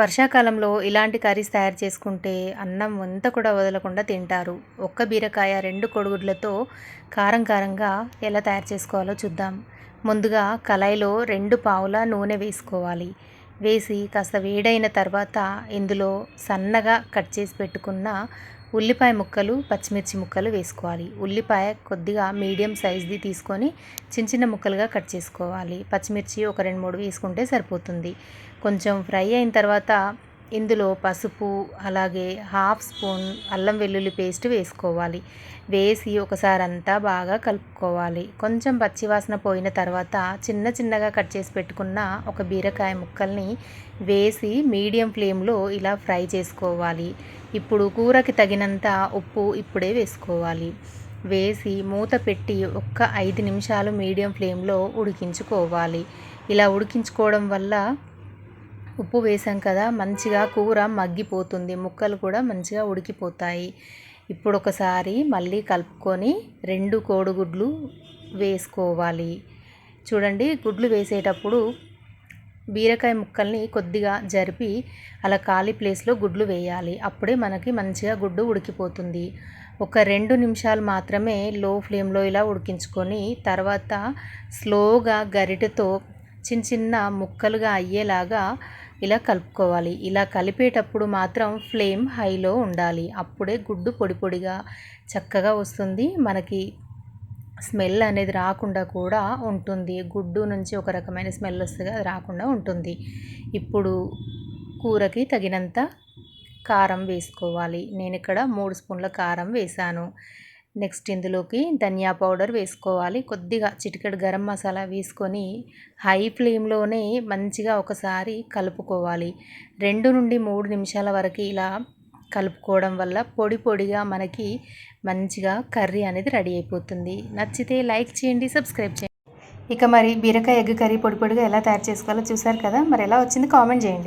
వర్షాకాలంలో ఇలాంటి కర్రీస్ తయారు చేసుకుంటే అన్నం ఎంత కూడా వదలకుండా తింటారు. ఒక్క బీరకాయ రెండు కొడుగుడ్లతో కారం కారంగా ఎలా తయారు చేసుకోవాలో చూద్దాం. ముందుగా కళాయిలో రెండు పావుల నూనె వేసుకోవాలి. వేసి కాస్త వేడైన తర్వాత ఇందులో సన్నగా కట్ చేసి పెట్టుకున్న ఉల్లిపాయ ముక్కలు పచ్చిమిర్చి ముక్కలు వేసుకోవాలి. ఉల్లిపాయ కొద్దిగా మీడియం సైజ్ది తీసుకొని చిన్న చిన్న ముక్కలుగా కట్ చేసుకోవాలి. పచ్చిమిర్చి ఒక రెండు మూడు వేసుకుంటే సరిపోతుంది. కొంచెం ఫ్రై అయిన తర్వాత ఇందులో పసుపు అలాగే హాఫ్ స్పూన్ అల్లం వెల్లుల్లి పేస్ట్ వేసుకోవాలి. వేసి ఒకసారి అంతా బాగా కలుపుకోవాలి. కొంచెం పచ్చివాసన పోయిన తర్వాత చిన్న చిన్నగా కట్ చేసి పెట్టుకున్న ఒక బీరకాయ ముక్కల్ని వేసి మీడియం ఫ్లేమ్లో ఇలా ఫ్రై చేసుకోవాలి. ఇప్పుడు కూరకి తగినంత ఉప్పు ఇప్పుడే వేసుకోవాలి. వేసి మూత పెట్టి ఒక్క ఐదు నిమిషాలు మీడియం ఫ్లేమ్లో ఉడికించుకోవాలి. ఇలా ఉడికించుకోవడం వల్ల ఉప్పు వేసాం కదా మంచిగా కూర మగ్గిపోతుంది. ముక్కలు కూడా మంచిగా ఉడికిపోతాయి. ఇప్పుడు ఒకసారి మళ్ళీ కలుపుకొని రెండు కోడిగుడ్లు వేసుకోవాలి. చూడండి గుడ్లు వేసేటప్పుడు బీరకాయ ముక్కల్ని కొద్దిగా జరిపి అలా ఖాళీ ప్లేస్లో గుడ్లు వేయాలి. అప్పుడే మనకి మంచిగా గుడ్డు ఉడికిపోతుంది. ఒక రెండు నిమిషాలు మాత్రమే లో ఫ్లేమ్లో ఇలా ఉడికించుకొని తర్వాత స్లోగా గరిటెతో చిన్న చిన్న ముక్కలుగా అయ్యేలాగా ఇలా కలుపుకోవాలి. ఇలా కలిపేటప్పుడు మాత్రం ఫ్లేమ్ హైలో ఉండాలి. అప్పుడే గుడ్డు పొడి పొడిగా చక్కగా వస్తుంది. మనకి స్మెల్ అనేది రాకుండా కూడా ఉంటుంది. గుడ్డు నుంచి ఒక రకమైన స్మెల్ వస్తుంది అది రాకుండా ఉంటుంది. ఇప్పుడు కూరకి తగినంత కారం వేసుకోవాలి. నేను ఇక్కడ మూడు స్పూన్ల కారం వేసాను నెక్స్ట్ ఇందులోకి ధనియా పౌడర్ వేసుకోవాలి. కొద్దిగా చిటికెడు గరం మసాలా వేసుకొని హై ఫ్లేమ్లోనే మంచిగా ఒకసారి కలుపుకోవాలి. రెండు నుండి మూడు నిమిషాల వరకు ఇలా కలుపుకోవడం వల్ల పొడి పొడిగా మనకి మంచిగా కర్రీ అనేది రెడీ అయిపోతుంది. నచ్చితే లైక్ చేయండి సబ్స్క్రైబ్ చేయండి. ఇక మరి బీరకాయ ఎగ్ కర్రీ పొడి పొడిగా ఎలా తయారు చేసుకోవాలో చూసారు కదా? మరి ఎలా వచ్చింది కామెంట్ చేయండి.